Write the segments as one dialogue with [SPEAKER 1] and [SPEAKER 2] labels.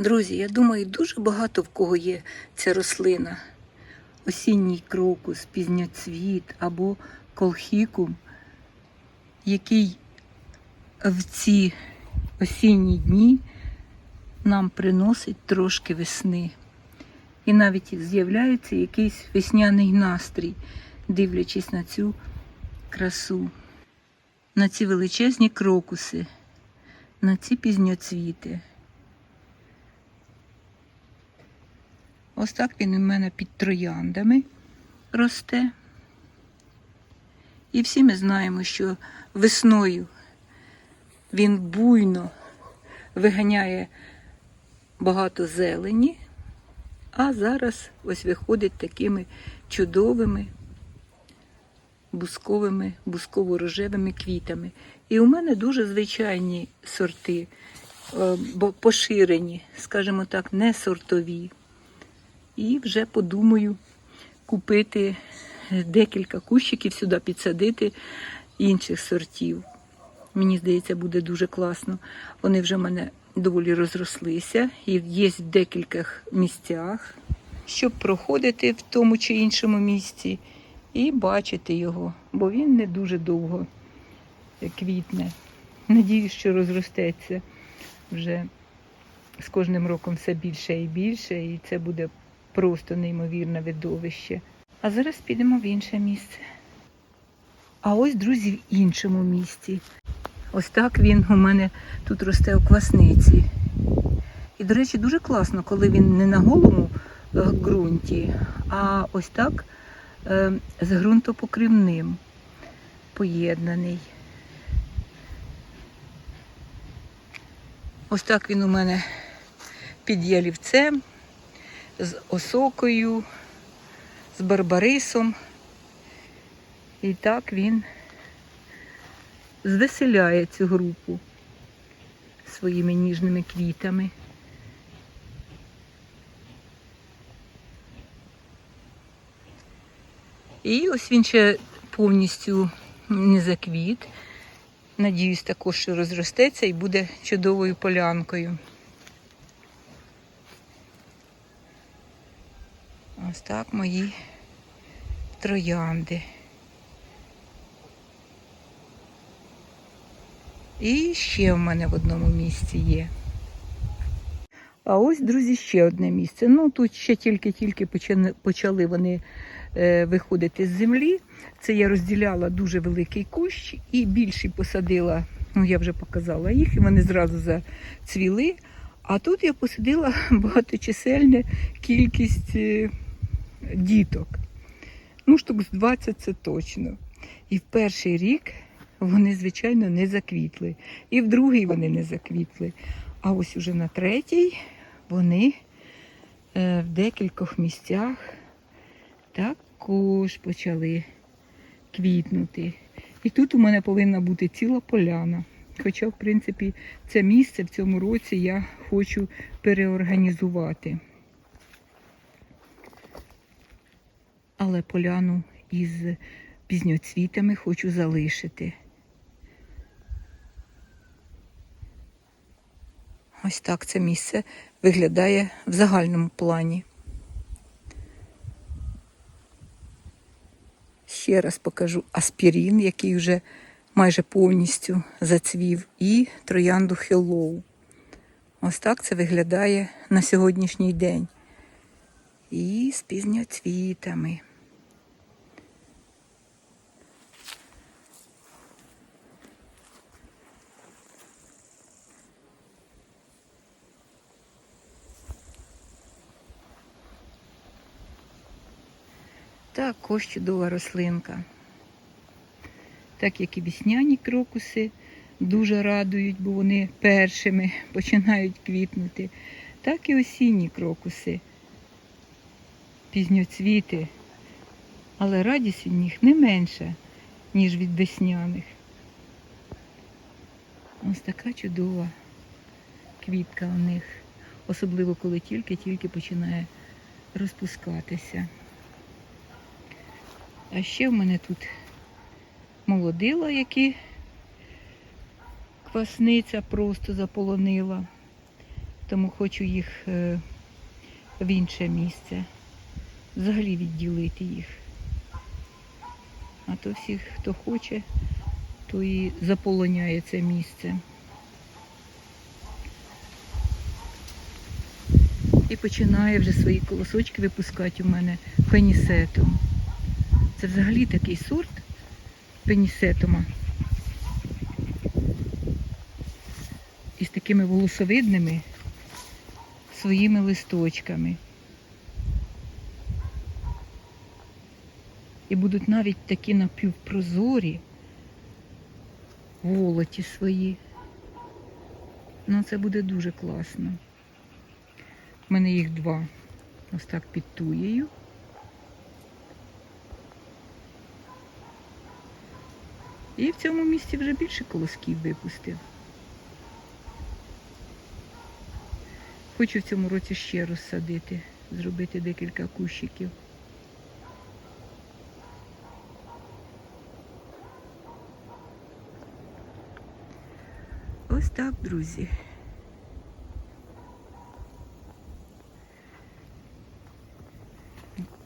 [SPEAKER 1] Друзі, я думаю, дуже багато в кого є ця рослина. Осінній крокус, пізняцвіт або колхікум, який в ці осінні дні нам приносить трошки весни. І навіть з'являється якийсь весняний настрій, дивлячись на цю красу, на ці величезні крокуси, на ці пізньоцвіти. Ось так він у мене під трояндами росте. І всі ми знаємо, що весною він буйно виганяє багато зелені, а зараз ось виходить такими чудовими бусковими, бусково-рожевими квітами. І у мене дуже звичайні сорти, е, поширені, скажімо так, не сортові. І вже подумаю купити декілька кущиків сюди, підсадити інших сортів. Мені здається, буде дуже класно. Вони вже в мене доволі розрослися і є в декількох місцях, щоб проходити в тому чи іншому місці і бачити його, бо він не дуже довго квітне. Надіюсь, що розростеться вже з кожним роком все більше і більше, і це буде просто неймовірне видовище. А зараз підемо в інше місце. А ось, друзі, в іншому місці. Ось так він у мене тут росте у квасниці. І, до речі, дуже класно, коли він не на голому е, ґрунті, а ось так е, з ґрунтопокривним поєднаний. Ось так він у мене під ялівцем, з осокою, з барбарисом. І так він звеселяє цю групу своїми ніжними квітами. І ось він ще повністю не заквіт. Надіюсь, також розростеться і буде чудовою полянкою. Ось так мої троянди. І ще в мене в одному місці є. А ось, друзі, ще одне місце. Ну, тут ще тільки-тільки почали- вони е, виходити з землі. Це я розділяла дуже великий кущ і більший посадила, ну я вже показала їх, і вони зразу зацвіли. А тут я посадила багаточисельну кількість е, діток. Ну, штук з 20 це точно. І в перший рік вони, звичайно, не заквітли. І в другий вони не заквітли. А ось уже на третій вони е, в декількох місцях також почали квітнути. І тут у мене повинна бути ціла поляна. Хоча, в принципі, це місце в цьому році я хочу переорганізувати. Але поляну із пізньоцвітами хочу залишити. Ось так це місце виглядає в загальному плані. Ще раз покажу аспірін, який вже майже повністю зацвів, і троянду Hello. Ось так це виглядає на сьогоднішній день. І з пізньоцвітами. Також чудова рослинка. Так як і весняні крокуси дуже радують, бо вони першими починають квітнути, так і осінні крокуси, пізньоцвіти. Але радість від них не менша, ніж від весняних. Ось така чудова квітка у них, особливо коли тільки-тільки починає розпускатися. А ще в мене тут молодила, які квасниця просто заполонила. тому хочу їх е, в інше місце. Взагалі відділити їх. А то всі, хто хоче, то і заполоняє це місце. І починає вже свої колосочки випускати у мене пенісетом. Це взагалі такий сорт пенісетома. Із такими волосовидними своїми листочками. І будуть навіть такі напівпрозорі волоті свої. Ну, це буде дуже класно. У мене їх два. Ось так підтуєю. І в цьому місці вже більше колосків випустив. Хочу в цьому році ще розсадити, зробити декілька кущиків. Ось так, друзі.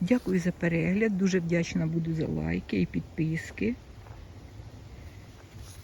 [SPEAKER 1] Дякую за перегляд. Дуже вдячна буду за лайки і підписки.